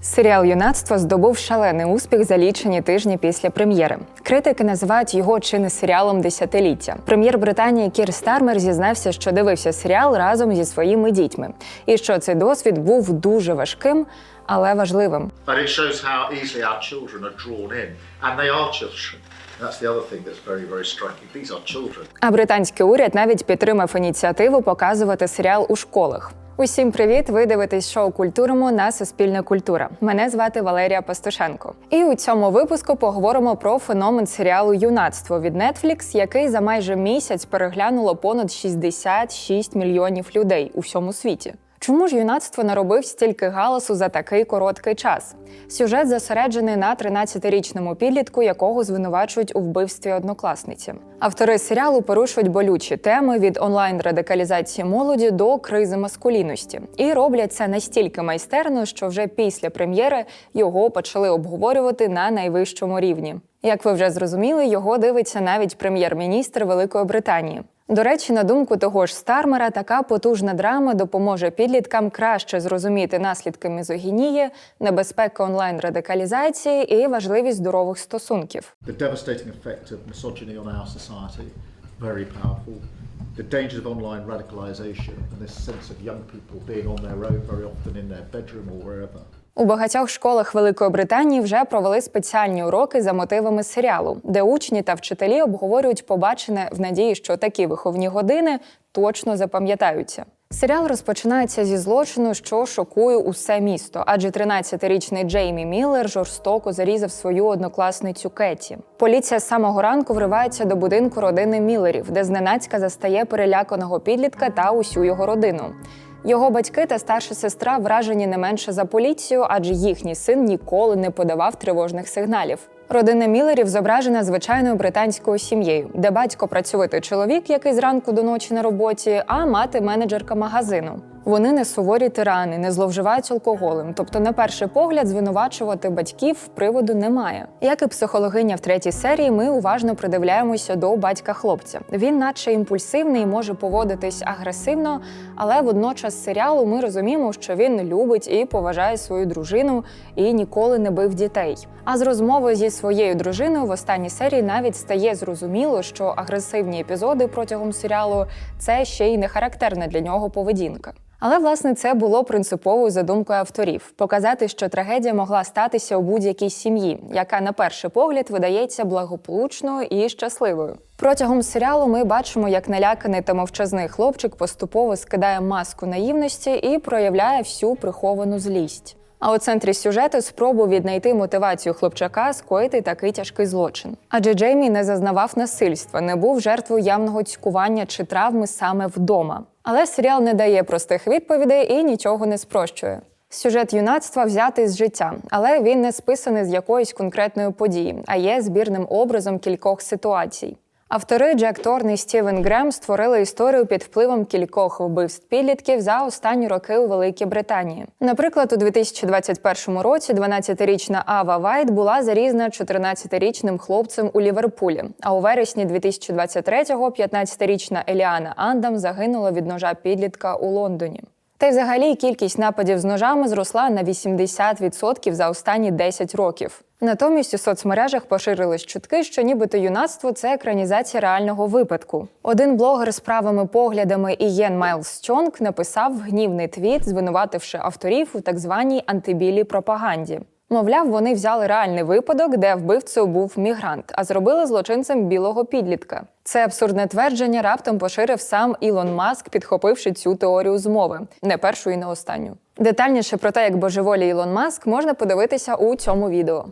Серіал Юнацтво здобув шалений успіх за лічені тижні після прем'єри. Критики називають його чи не серіалом десятиліття. Прем'єр Британії Кір Стармер зізнався, що дивився серіал разом зі своїми дітьми, і що цей досвід був дуже важким, але важливим. That's the other thing that's very, very striking. These are children. А британський уряд навіть підтримав ініціативу показувати серіал у школах. Усім привіт! Ви дивитесь шоу Культуримо на Суспільна культура. Мене звати Валерія Пастушенко. І у цьому випуску поговоримо про феномен серіалу Юнацтво від Netflix, який за майже місяць переглянуло понад 66 мільйонів людей у всьому світі. Чому ж юнацтво наробив стільки галасу за такий короткий час? Сюжет зосереджений на 13-річному підлітку, якого звинувачують у вбивстві однокласниці. Автори серіалу порушують болючі теми від онлайн-радикалізації молоді до кризи маскулінності, і роблять це настільки майстерно, що вже після прем'єри його почали обговорювати на найвищому рівні. Як ви вже зрозуміли, його дивиться навіть прем'єр-міністр Великої Британії. До речі, на думку того ж Стармера, така потужна драма допоможе підліткам краще зрозуміти наслідки мізогінії, небезпеки онлайн-радикалізації і важливість здорових стосунків. The dangers of online radicalization and this sense of young people being on their own, very often in their bedroom or wherever. У багатьох школах Великої Британії вже провели спеціальні уроки за мотивами серіалу, де учні та вчителі обговорюють побачене в надії, що такі виховні години точно запам'ятаються. Серіал розпочинається зі злочину, що шокує усе місто, адже 13-річний Джеймі Міллер жорстоко зарізав свою однокласницю Кеті. Поліція з самого ранку вривається до будинку родини Міллерів, де зненацька застає переляканого підлітка та усю його родину. Його батьки та старша сестра вражені не менше за поліцію, адже їхній син ніколи не подавав тривожних сигналів. Родина Мілерів зображена звичайною британською сім'єю, де батько працьовитий чоловік, який зранку до ночі на роботі, а мати менеджерка магазину. Вони не суворі тирани, не зловживають алкоголем. Тобто, на перший погляд, звинувачувати батьків приводу немає. Як і психологиня в третій серії, ми уважно придивляємося до батька хлопця. Він, наче імпульсивний, може поводитись агресивно, але водночас серіалу ми розуміємо, що він любить і поважає свою дружину і ніколи не бив дітей. А з розмови зі своєю дружиною в останній серії навіть стає зрозуміло, що агресивні епізоди протягом серіалу це ще й не характерна для нього поведінка. Але власне це було принциповою задумкою авторів показати, що трагедія могла статися у будь-якій сім'ї, яка на перший погляд видається благополучною і щасливою. Протягом серіалу ми бачимо, як наляканий та мовчазний хлопчик поступово скидає маску наївності і проявляє всю приховану злість. А у центрі сюжету спробу віднайти мотивацію хлопчака скоїти такий тяжкий злочин. Адже Джеймі не зазнавав насильства, не був жертвою явного цькування чи травми саме вдома. Але серіал не дає простих відповідей і нічого не спрощує. Сюжет юнацтва взятий з життя, але він не списаний з якоїсь конкретної події, а є збірним образом кількох ситуацій. Автори Джек Торн і Стівен Грем створили історію під впливом кількох вбивств підлітків за останні роки у Великій Британії. Наприклад, у 2021 році 12-річна Ава Вайт була зарізана 14-річним хлопцем у Ліверпулі. А у вересні 2023-го 15-річна Еліана Андам загинула від ножа підлітка у Лондоні. Та й взагалі кількість нападів з ножами зросла на 80% за останні 10 років. Натомість у соцмережах поширились чутки, що нібито юнацтво це екранізація реального випадку. Один блогер з правими поглядами Ієн Майлз Чонг написав гнівний твіт, звинувативши авторів у так званій антибілій пропаганді. Мовляв, вони взяли реальний випадок, де вбивцею був мігрант, а зробили злочинцем білого підлітка. Це абсурдне твердження раптом поширив сам Ілон Маск, підхопивши цю теорію змови, не першу і не останню. Детальніше про те, як божеволі Ілон Маск, можна подивитися у цьому відео.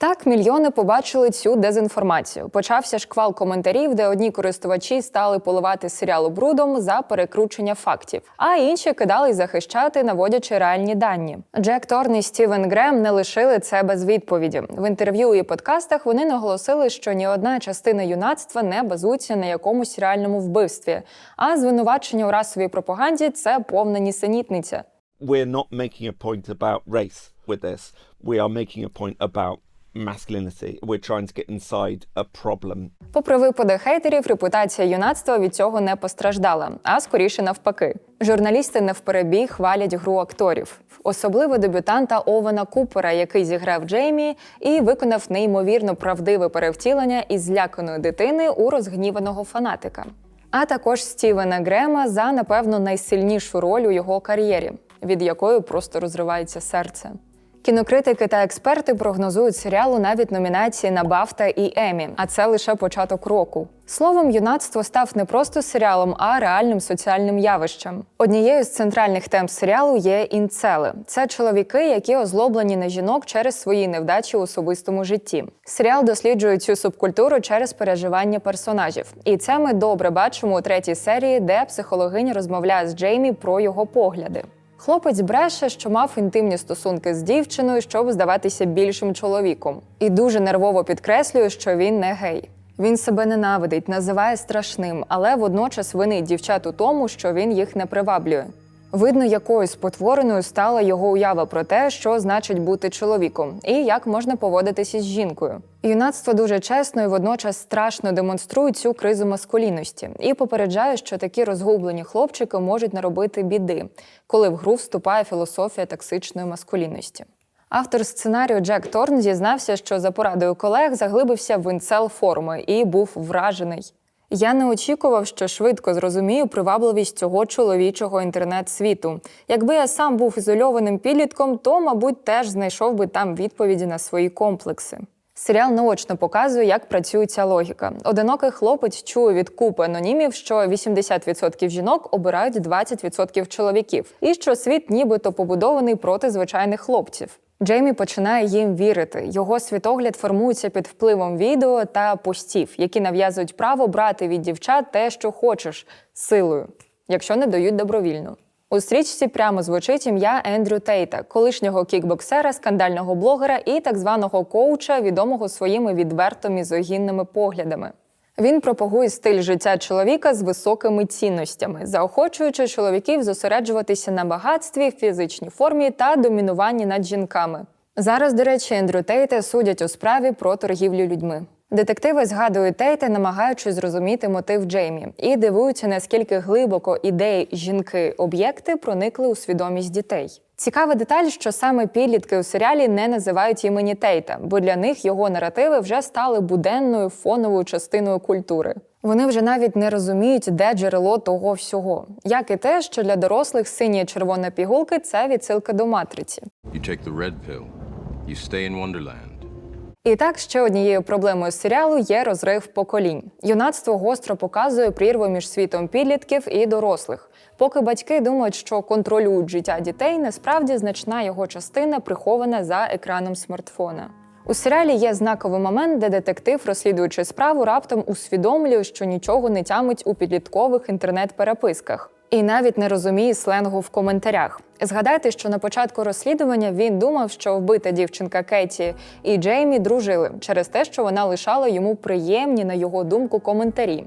Так, мільйони побачили цю дезінформацію. Почався шквал коментарів, де одні користувачі стали поливати серіалу брудом за перекручення фактів, а інші кидали захищати, наводячи реальні дані. Джек Торн і Стівен Грем не лишили це без відповіді. В інтерв'ю і подкастах вони наголосили, що ні одна частина юнацтва не базується на якомусь реальному вбивстві, а звинувачення у расовій пропаганді це повна нісенітниця. we're not making a point about race with this. We are making a point about masculinity. We're trying to get inside a problem. Попри випади хейтерів, репутація юнацтва від цього не постраждала, а скоріше навпаки. Журналісти невперебій хвалять гру акторів, особливо дебютанта Овена Купера, який зіграв Джеймі і виконав неймовірно правдиве перевтілення із зляканої дитини у розгніваного фанатика. А також Стівена Грема за напевно найсильнішу роль у його кар'єрі, від якої просто розривається серце. Кінокритики та експерти прогнозують серіалу навіть номінації на Бафта і Емі, а це лише початок року. Словом, юнацтво став не просто серіалом, а реальним соціальним явищем. Однією з центральних тем серіалу є інцели. Це чоловіки, які озлоблені на жінок через свої невдачі у особистому житті. Серіал досліджує цю субкультуру через переживання персонажів, і це ми добре бачимо у третій серії, де психологиня розмовляє з Джеймі про його погляди. Хлопець бреше, що мав інтимні стосунки з дівчиною, щоб здаватися більшим чоловіком, і дуже нервово підкреслює, що він не гей. Він себе ненавидить, називає страшним, але водночас винить дівчат у тому, що він їх не приваблює. Видно, якою спотвореною стала його уява про те, що значить бути чоловіком, і як можна поводитися з жінкою. Юнацтво дуже чесно і водночас страшно демонструє цю кризу маскулінності і попереджає, що такі розгублені хлопчики можуть наробити біди, коли в гру вступає філософія токсичної маскулінності. Автор сценарію Джек Торн зізнався, що за порадою колег заглибився в інцел форми і був вражений. Я не очікував, що швидко зрозумію привабливість цього чоловічого інтернет-світу. Якби я сам був ізольованим підлітком, то, мабуть, теж знайшов би там відповіді на свої комплекси. Серіал наочно показує, як працює ця логіка. Одинокий хлопець чує від купи анонімів, що 80% жінок обирають 20% чоловіків, і що світ нібито побудований проти звичайних хлопців. Джеймі починає їм вірити. Його світогляд формується під впливом відео та постів, які нав'язують право брати від дівчат те, що хочеш, силою, якщо не дають добровільно. У стрічці прямо звучить ім'я Ендрю Тейта, колишнього кікбоксера, скандального блогера і так званого коуча, відомого своїми відверто мізогінними поглядами. Він пропагує стиль життя чоловіка з високими цінностями, заохочуючи чоловіків зосереджуватися на багатстві, фізичній формі та домінуванні над жінками. Зараз, до речі, Ендрю Тейта судять у справі про торгівлю людьми. Детективи згадують Тейта, намагаючись зрозуміти мотив Джеймі, і дивуються, наскільки глибоко ідеї жінки-об'єкти проникли у свідомість дітей. Цікава деталь, що саме підлітки у серіалі не називають імені Тейта, бо для них його наративи вже стали буденною фоновою частиною культури. Вони вже навіть не розуміють, де джерело того всього, як і те, що для дорослих сині і червона пігулки це відсилка до матриці. You take the red pill, you stay in Wonderland. І так, ще однією проблемою серіалу є розрив поколінь. Юнацтво гостро показує прірву між світом підлітків і дорослих. Поки батьки думають, що контролюють життя дітей, насправді значна його частина прихована за екраном смартфона. У серіалі є знаковий момент, де детектив, розслідуючи справу, раптом усвідомлює, що нічого не тямить у підліткових інтернет-переписках. І навіть не розуміє сленгу в коментарях. Згадайте, що на початку розслідування він думав, що вбита дівчинка Кеті і Джеймі дружили через те, що вона лишала йому приємні, на його думку, коментарі.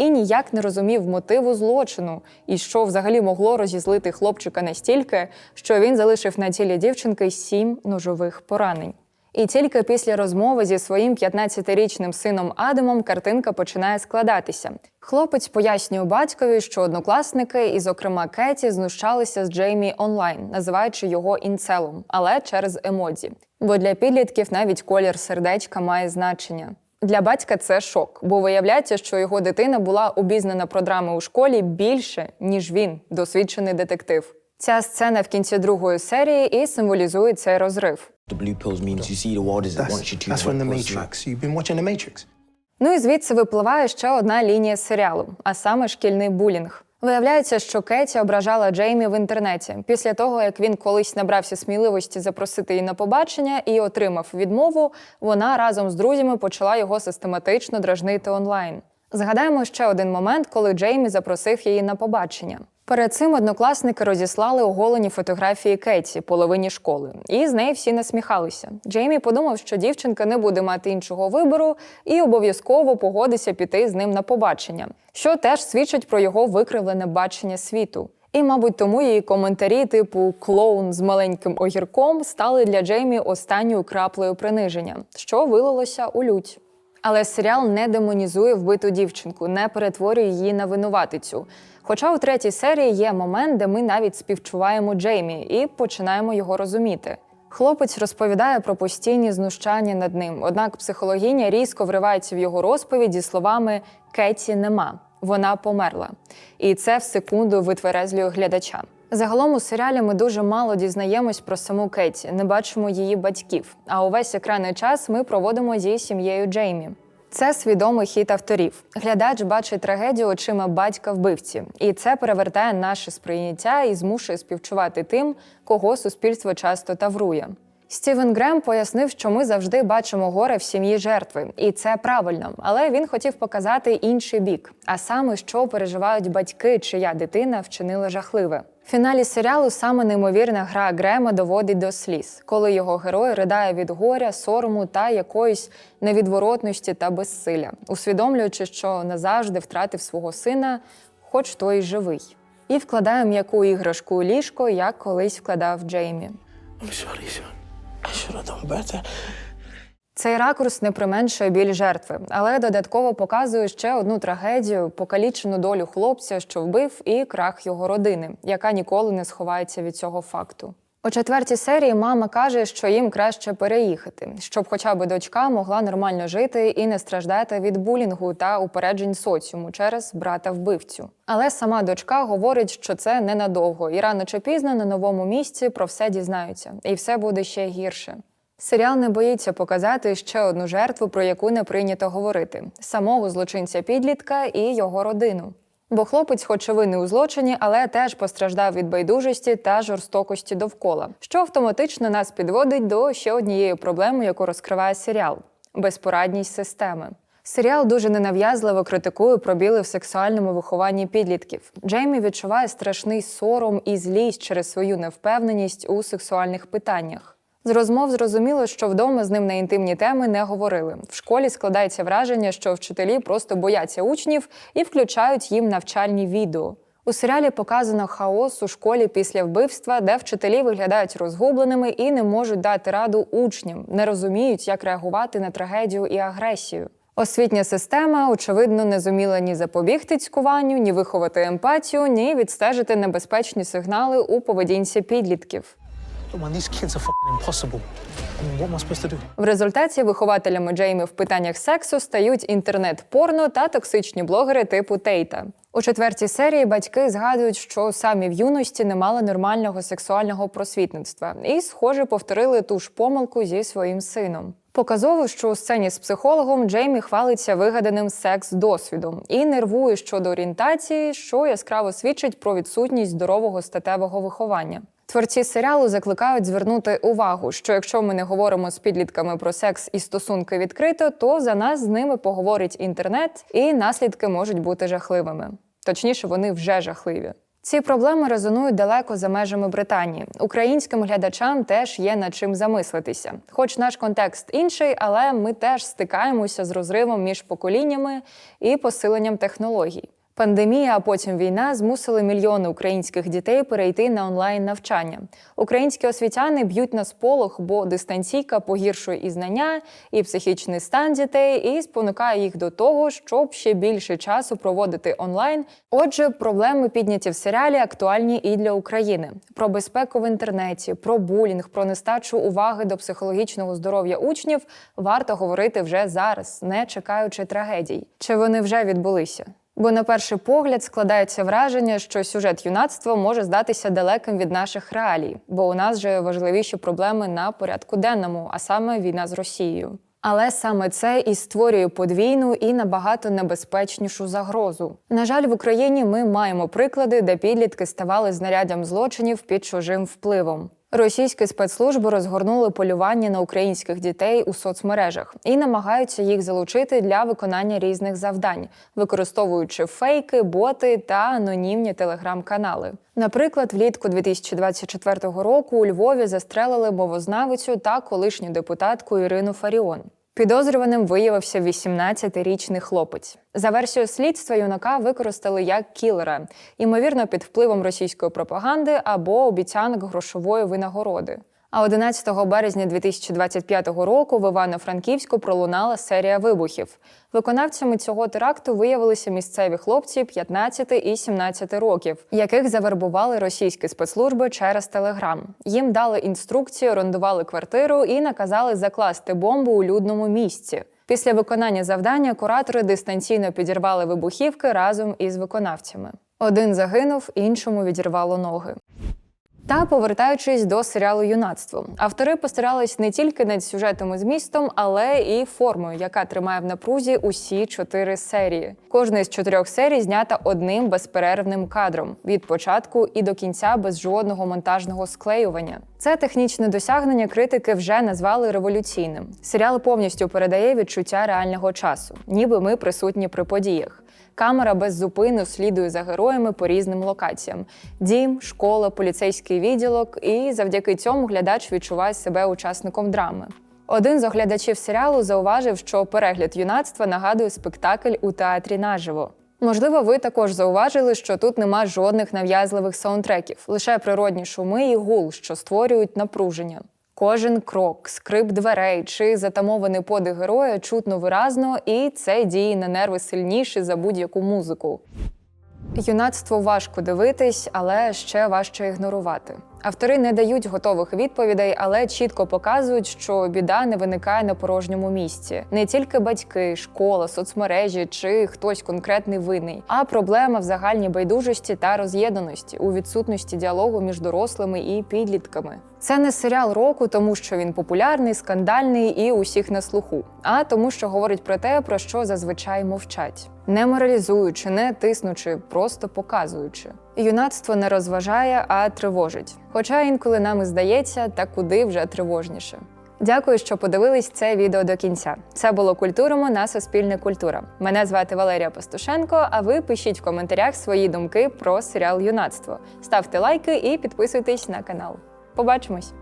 І ніяк не розумів мотиву злочину, і що взагалі могло розізлити хлопчика настільки, що він залишив на тілі дівчинки сім ножових поранень. І тільки після розмови зі своїм 15-річним сином Адамом картинка починає складатися. Хлопець пояснює батькові, що однокласники, і, зокрема, Кеті, знущалися з Джеймі онлайн, називаючи його інцелом, але через емодзі. Бо для підлітків навіть колір сердечка має значення. Для батька це шок, бо виявляється, що його дитина була обізнана про драми у школі більше, ніж він, досвідчений детектив. Ця сцена в кінці другої серії і символізує цей розрив. Ну і звідси випливає ще одна лінія серіалу, а саме шкільний булінг. Виявляється, що Кеті ображала Джеймі в інтернеті після того, як він колись набрався сміливості запросити її на побачення і отримав відмову. Вона разом з друзями почала його систематично дражнити онлайн. Згадаємо ще один момент, коли Джеймі запросив її на побачення. Перед цим однокласники розіслали оголені фотографії Кеті половині школи, і з неї всі насміхалися. Джеймі подумав, що дівчинка не буде мати іншого вибору і обов'язково погодиться піти з ним на побачення, що теж свідчить про його викривлене бачення світу. І, мабуть, тому її коментарі, типу клоун з маленьким огірком, стали для Джеймі останньою краплею приниження, що вилилося у лють. Але серіал не демонізує вбиту дівчинку, не перетворює її на винуватицю. Хоча у третій серії є момент, де ми навіть співчуваємо Джеймі і починаємо його розуміти. Хлопець розповідає про постійні знущання над ним, однак психологиня різко вривається в його розповідь зі словами Кеті нема, вона померла. І це в секунду витверезлює глядача. Загалом у серіалі ми дуже мало дізнаємось про саму Кеті, не бачимо її батьків. А увесь екранний час ми проводимо зі сім'єю Джеймі. Це свідомий хід авторів. Глядач бачить трагедію очима батька вбивці, і це перевертає наше сприйняття і змушує співчувати тим, кого суспільство часто таврує. Стівен Грем пояснив, що ми завжди бачимо горе в сім'ї жертви, і це правильно. Але він хотів показати інший бік, а саме, що переживають батьки, чия дитина вчинила жахливе. В фіналі серіалу саме неймовірна гра Грема доводить до сліз, коли його герой ридає від горя, сорому та якоїсь невідворотності та безсилля, усвідомлюючи, що назавжди втратив свого сина, хоч той й живий, і вкладає м'яку іграшку у ліжко, як колись вкладав Джеймі. I'm sorry, son. Have done better. Цей ракурс не применшує біль жертви, але додатково показує ще одну трагедію, покалічену долю хлопця, що вбив, і крах його родини, яка ніколи не сховається від цього факту. У четвертій серії мама каже, що їм краще переїхати, щоб хоча б дочка могла нормально жити і не страждати від булінгу та упереджень соціуму через брата вбивцю. Але сама дочка говорить, що це ненадовго, і рано чи пізно на новому місці про все дізнаються, і все буде ще гірше. Серіал не боїться показати ще одну жертву, про яку не прийнято говорити: самого злочинця підлітка і його родину. Бо хлопець, хоч і винний у злочині, але теж постраждав від байдужості та жорстокості довкола, що автоматично нас підводить до ще однієї проблеми, яку розкриває серіал безпорадність системи. Серіал дуже ненав'язливо критикує пробіли в сексуальному вихованні підлітків. Джеймі відчуває страшний сором і злість через свою невпевненість у сексуальних питаннях. З розмов зрозуміло, що вдома з ним на інтимні теми не говорили. В школі складається враження, що вчителі просто бояться учнів і включають їм навчальні відео. У серіалі показано хаос у школі після вбивства, де вчителі виглядають розгубленими і не можуть дати раду учням, не розуміють, як реагувати на трагедію і агресію. Освітня система, очевидно, не зуміла ні запобігти цькуванню, ні виховати емпатію, ні відстежити небезпечні сигнали у поведінці підлітків. Man, these kids are impossible. В результаті вихователями Джеймі в питаннях сексу стають інтернет-порно та токсичні блогери типу Тейта. У четвертій серії батьки згадують, що самі в юності не мали нормального сексуального просвітництва і, схоже, повторили ту ж помилку зі своїм сином. Показово, що у сцені з психологом Джеймі хвалиться вигаданим секс-досвідом і нервує щодо орієнтації, що яскраво свідчить про відсутність здорового статевого виховання. Творці серіалу закликають звернути увагу, що якщо ми не говоримо з підлітками про секс і стосунки відкрито, то за нас з ними поговорить інтернет, і наслідки можуть бути жахливими. Точніше, вони вже жахливі. Ці проблеми резонують далеко за межами Британії. Українським глядачам теж є над чим замислитися. Хоч наш контекст інший, але ми теж стикаємося з розривом між поколіннями і посиленням технологій. Пандемія, а потім війна змусили мільйони українських дітей перейти на онлайн навчання. Українські освітяни б'ють на сполох, бо дистанційка погіршує і знання, і психічний стан дітей, і спонукає їх до того, щоб ще більше часу проводити онлайн. Отже, проблеми підняті в серіалі актуальні і для України: про безпеку в інтернеті, про булінг, про нестачу уваги до психологічного здоров'я учнів варто говорити вже зараз, не чекаючи трагедій. Чи вони вже відбулися? Бо на перший погляд складається враження, що сюжет юнацтва може здатися далеким від наших реалій, бо у нас же важливіші проблеми на порядку денному, а саме війна з Росією. Але саме це і створює подвійну і набагато небезпечнішу загрозу. На жаль, в Україні ми маємо приклади, де підлітки ставали знаряддям злочинів під чужим впливом. Російські спецслужби розгорнули полювання на українських дітей у соцмережах і намагаються їх залучити для виконання різних завдань, використовуючи фейки, боти та анонімні телеграм-канали. Наприклад, влітку 2024 року у Львові застрелили мовознавицю та колишню депутатку Ірину Фаріон. Підозрюваним виявився 18-річний хлопець. За версією слідства, юнака використали як кілера, ймовірно, під впливом російської пропаганди або обіцянок грошової винагороди. А 11 березня 2025 року в Івано-Франківську пролунала серія вибухів. Виконавцями цього теракту виявилися місцеві хлопці 15 і 17 років, яких завербували російські спецслужби через телеграм. Їм дали інструкції, орендували квартиру і наказали закласти бомбу у людному місці. Після виконання завдання куратори дистанційно підірвали вибухівки разом із виконавцями. Один загинув, іншому відірвало ноги. Та повертаючись до серіалу Юнацтво, автори постарались не тільки над сюжетом і змістом, але і формою, яка тримає в напрузі усі чотири серії. Кожна із чотирьох серій знята одним безперервним кадром від початку і до кінця без жодного монтажного склеювання. Це технічне досягнення критики вже назвали революційним. Серіал повністю передає відчуття реального часу, ніби ми присутні при подіях. Камера без зупину слідує за героями по різним локаціям: дім, школа, поліцейський відділок, і завдяки цьому глядач відчуває себе учасником драми. Один з оглядачів серіалу зауважив, що перегляд юнацтва нагадує спектакль у театрі наживо. Можливо, ви також зауважили, що тут нема жодних нав'язливих саундтреків, лише природні шуми і гул, що створюють напруження. Кожен крок, скрип дверей чи затамований подих героя чутно виразно, і це діє на нерви сильніше за будь-яку музику. Юнацтво важко дивитись, але ще важче ігнорувати. Автори не дають готових відповідей, але чітко показують, що біда не виникає на порожньому місці. Не тільки батьки, школа, соцмережі чи хтось конкретний винний, а проблема в загальній байдужості та роз'єднаності у відсутності діалогу між дорослими і підлітками. Це не серіал року, тому що він популярний, скандальний і усіх на слуху, а тому, що говорить про те, про що зазвичай мовчать, не моралізуючи, не тиснучи, просто показуючи. Юнацтво не розважає, а тривожить. Хоча інколи нам і здається, та куди вже тривожніше. Дякую, що подивились це відео до кінця. Це було культуримо на Суспільне культура. Мене звати Валерія Пастушенко. А ви пишіть в коментарях свої думки про серіал Юнацтво. Ставте лайки і підписуйтесь на канал. Побачимось!